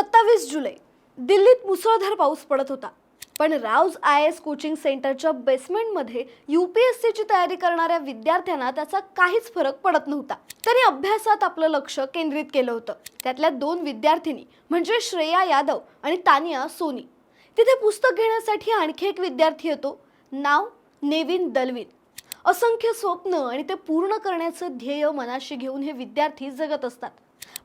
सत्तावीस जुलै दिल्लीत मुसळधार पाऊस पडत होता. पण राऊज आय एस कोचिंग सेंटरच्या बेसमेंटमध्ये यू पी एस सीची तयारी करणाऱ्या विद्यार्थ्यांना त्याचा काहीच फरक पडत नव्हता. त्यांनी अभ्यासात आपलं लक्ष केंद्रित केलं होतं. त्यातल्या दोन विद्यार्थिनी म्हणजे श्रेया यादव आणि तानिया सोनी. तिथे पुस्तक घेण्यासाठी आणखी एक विद्यार्थी येतो. नाव नेविन दलविन. असंख्य स्वप्न आणि ते पूर्ण करण्याचं ध्येय मनाशी घेऊन हे विद्यार्थी जगत असतात.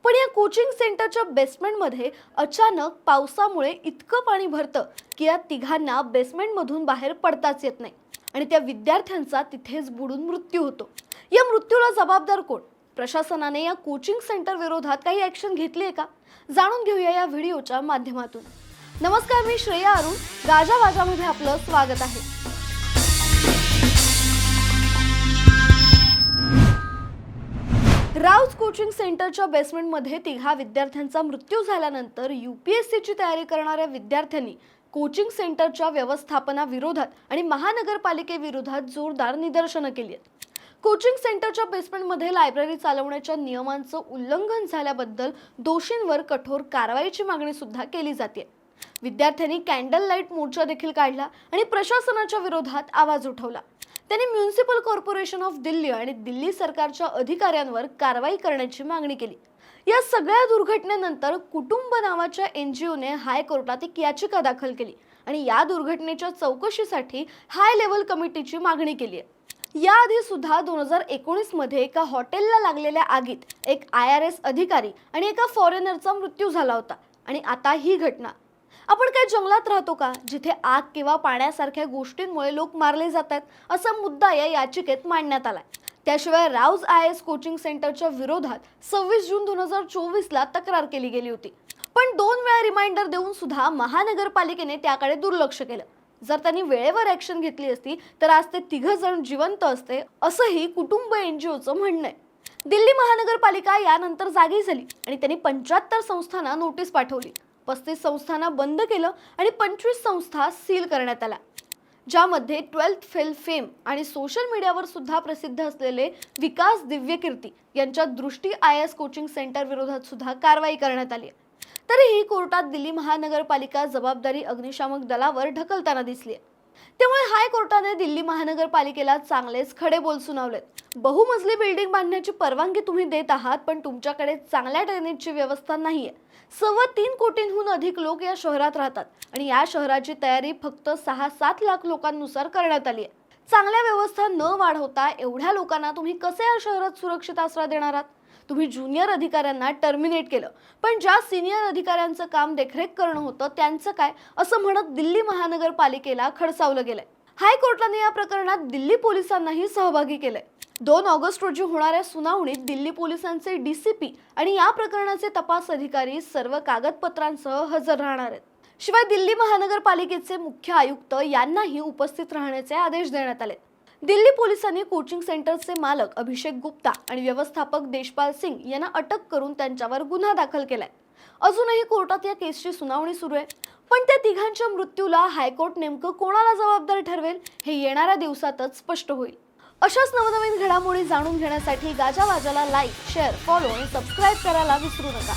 पण या कोचिंग सेंटरच्या बेसमेंटमध्ये अचानक पावसामुळे इतकं पाणी भरतं की या तिघांना बेसमेंटमधून बाहेर पडताच येत नाही. आणि त्या विद्यार्थ्यांचा तिथेच बुडून मृत्यू होतो. या मृत्यूला जबाबदार कोण? प्रशासनाने या कोचिंग सेंटर विरोधात काही ॲक्शन घेतली आहे का? जाणून घेऊया या व्हिडिओच्या माध्यमातून. नमस्कार मी श्रेया अरुण. गाजा वाजामध्ये आपलं स्वागत आहे. राऊज कोचिंग सेंटरच्या बेसमेंटमध्ये तिघा विद्यार्थ्यांचा मृत्यू झाल्यानंतर यू पी एस सीची तयारी करणाऱ्या विद्यार्थ्यांनी कोचिंग सेंटरच्या व्यवस्थापनाविरोधात आणि महानगरपालिकेविरोधात जोरदार निदर्शनं केली आहेत. कोचिंग सेंटरच्या बेसमेंटमध्ये लायब्ररी चालवण्याच्या नियमांचं उल्लंघन झाल्याबद्दल दोषींवर कठोर कारवाईची मागणी सुद्धा केली जाते विद्यार्थ्यांनी कॅन्डल लाइट मोर्चा देखील काढला आणि प्रशासनाच्या विरोधात आवाज उठवला. त्यांनी म्युन्सिपल कॉर्पोरेशन ऑफ दिल्ली आणि दिल्ली सरकारच्या अधिकाऱ्यांवर कारवाई करण्याची मागणी केली. या सगळ्या दुर्घटनेनंतर कुटुंब नावाच्या एन जी ओने हायकोर्टात एक याचिका दाखल केली आणि या दुर्घटनेच्या चौकशीसाठी हाय लेवल कमिटीची मागणी केली आहे. याआधी सुद्धा दोन हजार एकोणीसमध्ये एका हॉटेलला लागलेल्या आगीत एक आय आर एस अधिकारी आणि एका फॉरेनरचा मृत्यू झाला होता आणि आता ही घटना आपण काय जंगलात राहतो का? जिथे आग किंवा पाण्यासारख्या गोष्टींमुळे लोक मारले जातात असा मुद्दा या याचिकेत मांडण्यात आलाय. त्याशिवाय राऊज आय एस कोचिंग सेंटरच्या विरोधात सव्वीस जून दोन हजार चोवीसला तक्रार केली गेली होती. पण दोन वेळा रिमाइंडर देऊन सुद्धा महानगरपालिकेने त्याकडे दुर्लक्ष केलं. जर त्यांनी वेळेवर ऍक्शन घेतली असती तर आज ते तिघ जण जिवंत असते असंही कुटुंब एनजीओचं म्हणणं आहे. दिल्ली महानगरपालिका यानंतर जागी झाली आणि त्यांनी पंच्याहत्तर संस्थांना नोटीस पाठवली. पस्तीस संस्थांना बंद केलं आणि पंचवीस संस्था सील करण्यात आल्या. ज्यामध्ये ट्वेल्थ फेल फेम आणि सोशल मीडियावर सुद्धा प्रसिद्ध असलेले विकास दिव्यकीर्ती यांच्या दृष्टी आय एस कोचिंग सेंटर विरोधात सुद्धा कारवाई करण्यात आली आहे. तरीही कोर्टात दिल्ली महानगरपालिका जबाबदारी अग्निशामक दलावर ढकलताना दिसली आहे. त्यामुळे हायकोर्टाने दिल्ली महानगरपालिकेला चांगलेच खडे बोल सुनावलेत. बहुमजली बिल्डिंग बांधण्याची परवानगी तुम्ही देत आहात पण तुमच्याकडे चांगल्या ड्रेनेजची व्यवस्था नाहीये. सव्वा तीन कोटींहून अधिक लोक या शहरात राहतात आणि या शहराची तयारी फक्त सहा सात लाख लोकांनुसार करण्यात आली आहे चांगल्या व्यवस्था न वाढवता एवढ्या लोकांना तुम्ही कसे या शहरात सुरक्षित आसरा देणार आहात? तुम्ही ज्युनियर अधिकाऱ्यांना टर्मिनेट केलं. पण ज्या सिनियर अधिकाऱ्यांचं काम देखरेख करणं होतं त्यांचं काय? असं म्हणत दिल्ली महानगरपालिकेला खडसावलं गेलंय. हायकोर्टाने या प्रकरणात दिल्ली पोलिसांनाही सहभागी केलंय. दोन ऑगस्ट रोजी होणाऱ्या सुनावणीत दिल्ली पोलिसांचे डीसीपी आणि या प्रकरणाचे तपास अधिकारी सर्व कागदपत्रांसह हजर राहणार आहेत. शिवाय दिल्ली महानगरपालिकेचे मुख्य आयुक्त यांनाही उपस्थित राहण्याचे आदेश देण्यात आले दिल्ली पोलिसांनी कोचिंग सेंटरचे मालक अभिषेक गुप्ता आणि व्यवस्थापक देशपाल सिंग यांना अटक करून त्यांच्यावर गुन्हा दाखल केलाय. अजूनही कोर्टात या केसची सुनावणी सुरू आहे. पण त्या तिघांच्या मृत्यूला हायकोर्ट नेमकं कोणाला जबाबदार ठरवेल हे येणाऱ्या दिवसातच स्पष्ट होईल. अशाच नवनवीन घडामोडी जाणून घेण्यासाठी गाजावाजाला लाईक शेअर फॉलो आणि सबस्क्राईब करायला विसरू नका.